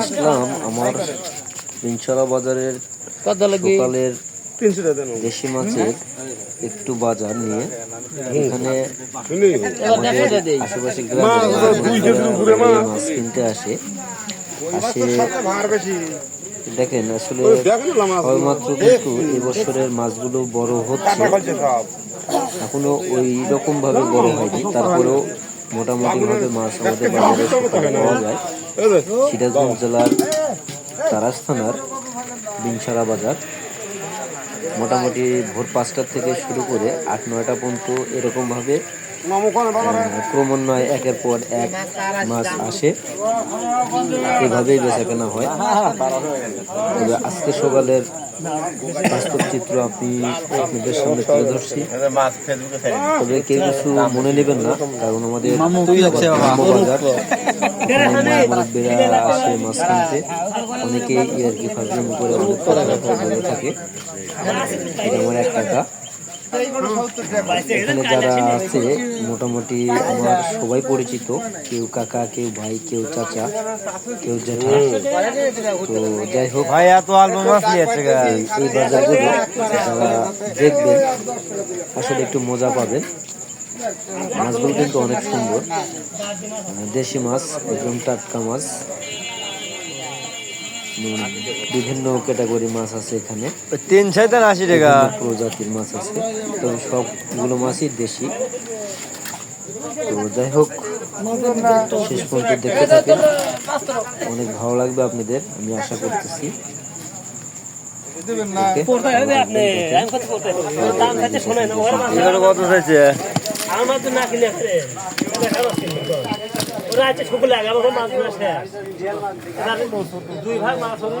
আসলাম আমার বিনছড়া বাজারের সকালের দেশি মাছের একটু বাজার নিয়ে এখানে আশেপাশে মাছ কিনতে আসে। আসে দেখেন আসলে সবেমাত্র কিন্তু এবছরের মাছগুলো বড় হচ্ছে। এখনও ওই রকম ভাবে বড় হয়নি। তারপরেও মোটামুটি ভাবে মাছ আমাদের বাজারে পাওয়া যায়। সিরাজগঞ্জ জেলার তারাস থানার বিনসারা বাজার। মোটামুটি ভোর পাঁচটার থেকে শুরু করে আট নয়টা পর্যন্ত এরকমভাবে ক্রমান্বয়ে একের পর এক মাছ আসে। এভাবেই বেচা কেনা হয়। তবে আজকে সকালের বাস্তব চিত্র আপনি আপনাদের সামনে তুলে ধরছি। তবে কেউ কিছু মনে নেবেন না কারণ আমাদের মুরব্বীরা আসে মাছ কিনতে। অনেকেই আর কি করে অনেক বলে থাকে। এটা আমার এক টাকা। এখানে যারা আছে মোটামুটি আমার সবাই পরিচিত। কেউ কাকা কেউ ভাই কেউ চাচা কেউ জ্যাঠা তো যাই হোক ভাই এত অল্প মাছ এই বাজারগুলো যারা দেখবেন আসলে একটু মজা পাবেন। মাছগুলো কিন্তু অনেক সুন্দর। দেশি মাছ একদম টাটকা মাছ। বিভিন্ন ক্যাটাগরি মাছ আছে এখানে। তিন ছয়তেন আশি টাকা? প্রজাতির মাছ আছে। তবে সবগুলো মাছই দেশি। তো যাই হোক শেষ পর্যন্ত দেখতে থাকেন। অনেক ভালো লাগবে আপনাদের আমি আশা করতেছি। কত চাইছে? আমার তো না কিনে ওরা আছে শুকু লাগে আমাকে মাছ না শেষ দুই ভাগ মাছ হবে।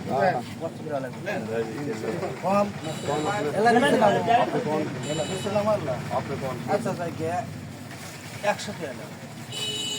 একশো টাকা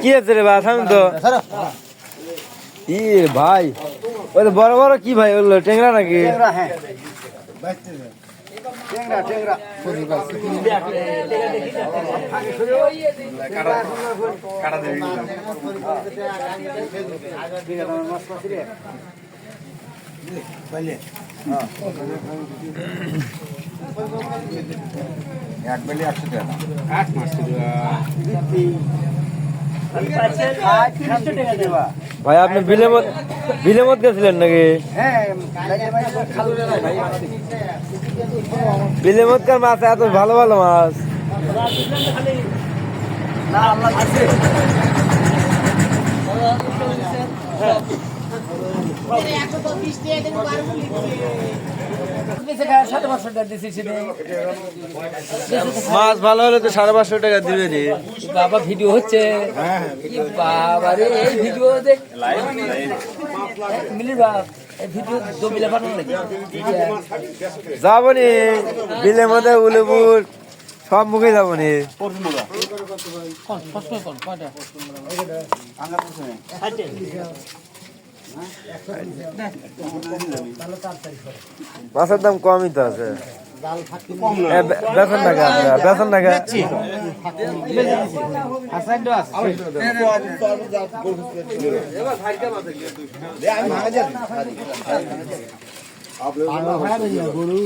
কি আছে রে ভাই? থামেন তো। ই ভাই ওই বড় বড় কি ভাই ওগুলো টেংরা নাকি? হ্যাঁ। টেংরা ভাই আপনি বিলে মত বিলে মত গেছিলেন নাকি? হ্যাঁ বিলে মতকার মাছ? এত ভালো ভালো মাছ। না মাছ ভালো হলে তো সাড়ে পাঁচশো টাকা দিবে নি বাবা ভিডিও হচ্ছে বাবা রে এই ভিডিও বাপ যাবনি বিলের মধ্যে উলেপুর সব মুখে যাবনি কোন মাছের দাম কমই তো আছে। বেতন টাকা বেতন টাকা গরু